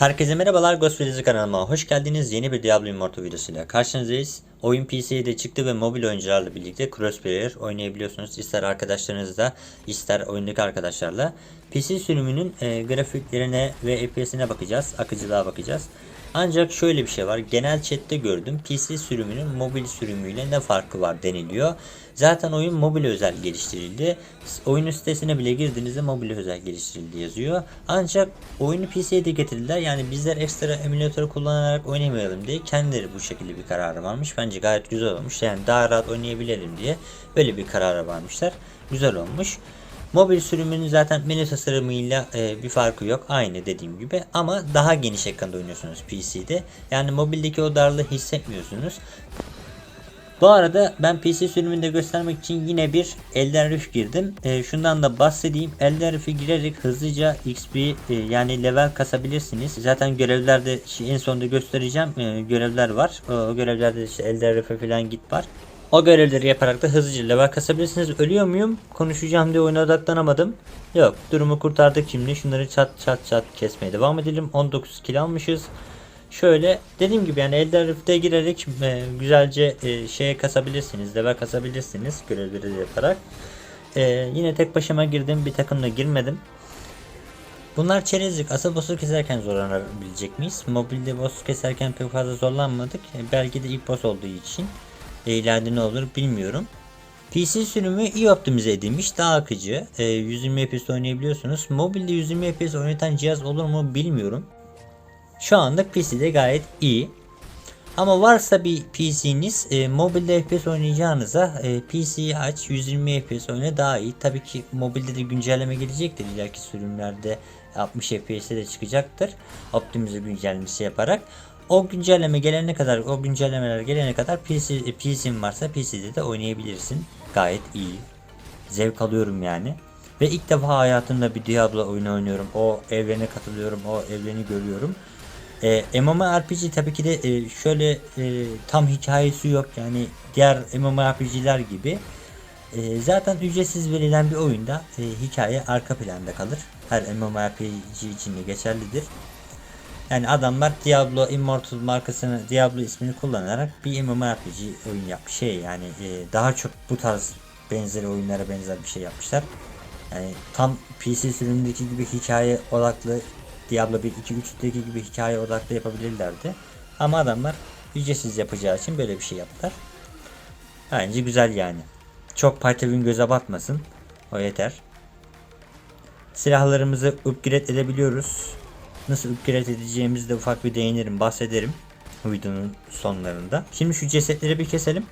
Herkese merhabalar Ghost Videosu kanalıma hoş geldiniz. Yeni bir Diablo Immortal videosuyla karşınızdayız. Oyun PC'ye de çıktı ve mobil oyuncularla birlikte crossplayer oynayabiliyorsunuz. İster arkadaşlarınızla ister oyundaki arkadaşlarla. PC sürümünün e, grafiklerine ve FPS'ine bakacağız. Akıcılığa bakacağız. Ancak şöyle bir şey var. Genel chatte gördüm. PC sürümünün mobil sürümüyle ne farkı var deniliyor. Zaten oyun mobil özel geliştirildi. Oyun sitesine bile girdiğinizde mobil özel geliştirildi yazıyor. Ancak oyunu PC'ye de getirdiler. Yani bizler ekstra emülatörü kullanarak oynamayalım diye kendileri bu şekilde bir kararı varmış. Bence gayet güzel olmuş. Yani daha rahat oynayabilelim diye böyle bir karara varmışlar. Güzel olmuş. Mobil sürümünün zaten menü tasarımıyla e, bir farkı yok. Aynı dediğim gibi ama daha geniş ekranda oynuyorsunuz PC'de. Yani mobildeki o darlığı hissetmiyorsunuz. Bu arada ben PC sürümünde göstermek için yine bir Elden Ring girdim. E, şundan da bahsedeyim. Elden Ring'e girerek hızlıca XP e, yani level kasabilirsiniz. Zaten görevlerde şey, en sonunda göstereceğim e, görevler var. O, görevlerde işte Elden Ring'e falan git var. O görevleri yaparak da hızlıca level kasabilirsiniz. Ölüyor muyum? Konuşacağım diye oyuna odaklanamadım. Yok. Durumu kurtardık şimdi. Şunları çat çat çat kesmeye devam edelim. 19 kill almışız. Şöyle dediğim gibi yani Elden Rift'e girerek e, güzelce e, şeye kasabilirsiniz. Level kasabilirsiniz görevleri yaparak. E, yine tek başıma girdim. Bir takımla girmedim. Bunlar çerezlik. Asıl boss'u keserken zorlanabilecek miyiz? Mobilde boss keserken pek fazla zorlanmadık. E, belki de ilk boss olduğu için. E, ileride ne olur bilmiyorum. PC sürümü iyi optimize edilmiş, daha akıcı. E, 120 FPS oynayabiliyorsunuz. Mobilde 120 FPS oynatan cihaz olur mu bilmiyorum. Şu anda PC'de gayet iyi. Ama varsa bir PC'niz e, mobilde FPS oynayacağınıza e, PC'yi aç 120 FPS oyna daha iyi. Tabii ki mobilde de güncelleme gelecektir. İleriki sürümlerde 60 FPS'e de çıkacaktır. Optimize güncellemesi yaparak. O güncelleme gelene kadar, o güncellemeler gelene kadar PC, PC'in varsa PC'de de oynayabilirsin. Gayet iyi. Zevk alıyorum yani. Ve ilk defa hayatımda bir Diablo oyunu oynuyorum. O evrene katılıyorum, o evreni görüyorum. E, MMORPG tabii ki de e, şöyle e, tam hikayesi yok yani diğer MMORPG'ler gibi. E, zaten ücretsiz verilen bir oyunda e, hikaye arka planda kalır. Her MMORPG için de geçerlidir. Yani adamlar Diablo Immortal markasını Diablo ismini kullanarak bir MMORPG oyun yapmış. Şey yani e, daha çok bu tarz benzeri oyunlara benzer bir şey yapmışlar. Yani tam PC sürümündeki gibi hikaye odaklı Diablo 1, 2, 3'teki gibi hikaye odaklı yapabilirlerdi. Ama adamlar ücretsiz yapacağı için böyle bir şey yaptılar. Bence güzel yani. Çok Python göze batmasın. O yeter. Silahlarımızı upgrade edebiliyoruz. Nasıl upgrade edeceğimizi de ufak bir değinirim, bahsederim videonun sonlarında. Şimdi şu cesetleri bir keselim.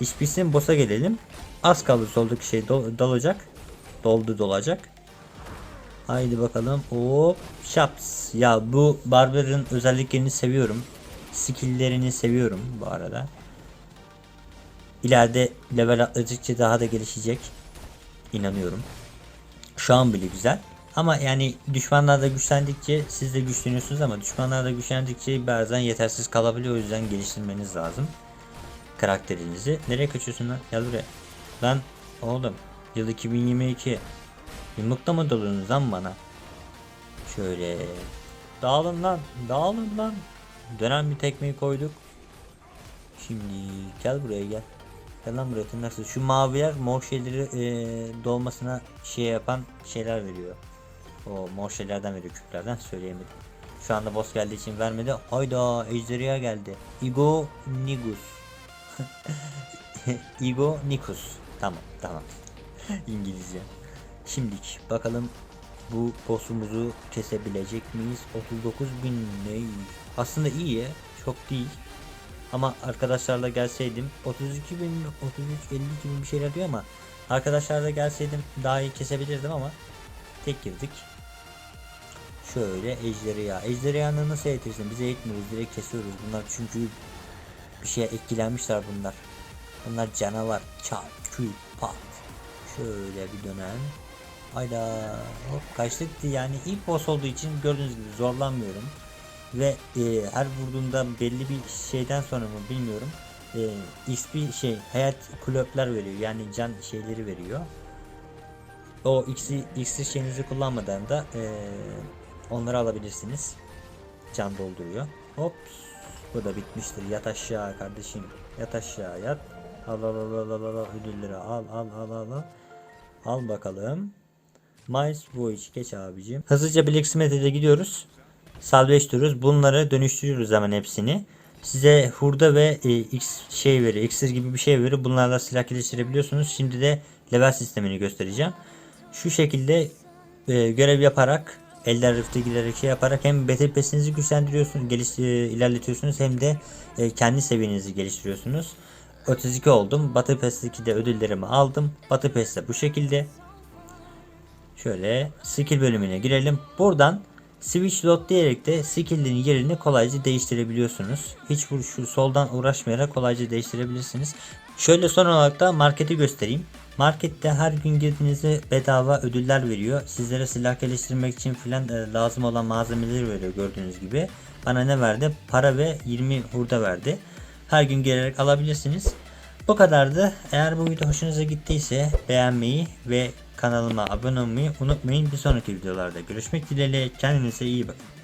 İş bitsin boss'a gelelim. Az kaldı soldaki şey dol dolacak. Doldu dolacak. Haydi bakalım. Hop. Şaps. Ya bu Barber'ın özelliklerini seviyorum. Skill'lerini seviyorum bu arada. İleride level atladıkça daha da gelişecek. İnanıyorum. Şu an bile güzel. Ama yani düşmanlar da güçlendikçe siz de güçleniyorsunuz ama düşmanlar da güçlendikçe bazen yetersiz kalabiliyor. O yüzden geliştirmeniz lazım. Karakterinizi. Nereye kaçıyorsun lan? Gel buraya. Lan oğlum. Yıl 2022. Yumrukta mı dalıyorsunuz lan bana? Şöyle. Dağılın lan. Dağılın lan. Dönen bir tekmeyi koyduk. Şimdi gel buraya gel. Gel lan buraya tırnaksız. Şu maviler mor şeyleri e, dolmasına şey yapan şeyler veriyor. O mor şeylerden veriyor küplerden söyleyemedim. Şu anda boss geldiği için vermedi. Hayda ejderha geldi. Igo Nigus. Igo Nikus. Tamam tamam. İngilizce. Şimdilik bakalım bu boss'umuzu kesebilecek miyiz? 39 bin ne? Aslında iyi. Çok değil. Ama arkadaşlarla gelseydim 32 bin 33 50 gibi bir şeyler diyor ama arkadaşlarla gelseydim daha iyi kesebilirdim ama tek girdik. Şöyle ejderha. Ejderhanı nasıl eğitirsin? Bize eğitmiyoruz. Direkt kesiyoruz. Bunlar çünkü bir şeye etkilenmişler bunlar. Bunlar canavar. Çat, küt, pat. Şöyle bir dönem. Hayda hop kaçtık yani ilk boss olduğu için gördüğünüz gibi zorlanmıyorum ve e, her vurduğumda belli bir şeyden sonra mı bilmiyorum e, XP şey hayat kulüpler veriyor yani can şeyleri veriyor o iksir, iksir şeyinizi kullanmadan da e, onları alabilirsiniz can dolduruyor. Hop. Bu da bitmiştir. Yat aşağı kardeşim. Yat aşağı yat. Al al al al al al ödülleri al al al al al. Al bakalım. Miles Voyage geç abicim. Hızlıca Blacksmith'e gidiyoruz. Salvage diyoruz. Bunları dönüştürüyoruz hemen hepsini. Size hurda ve e, X şey veri, iksir gibi bir şey veri. Bunlarla silah geliştirebiliyorsunuz. Şimdi de level sistemini göstereceğim. Şu şekilde e, görev yaparak Elden Rift'e giderek şey yaparak hem Battle güçlendiriyorsunuz, geliş, e, ilerletiyorsunuz hem de e, kendi seviyenizi geliştiriyorsunuz. 32 oldum. Battle Pass'teki de ödüllerimi aldım. Battle Pass'te bu şekilde. Şöyle skill bölümüne girelim. Buradan switch load diyerek de skill'in yerini kolayca değiştirebiliyorsunuz. Hiç bu şu soldan uğraşmayarak kolayca değiştirebilirsiniz. Şöyle son olarak da marketi göstereyim. Markette her gün girdiğinizde bedava ödüller veriyor. Sizlere silah geliştirmek için filan e, lazım olan malzemeleri veriyor gördüğünüz gibi. Bana ne verdi? Para ve 20 hurda verdi. Her gün gelerek alabilirsiniz. Bu kadardı. Eğer bu video hoşunuza gittiyse beğenmeyi ve kanalıma abone olmayı unutmayın. Bir sonraki videolarda görüşmek dileğiyle. Kendinize iyi bakın.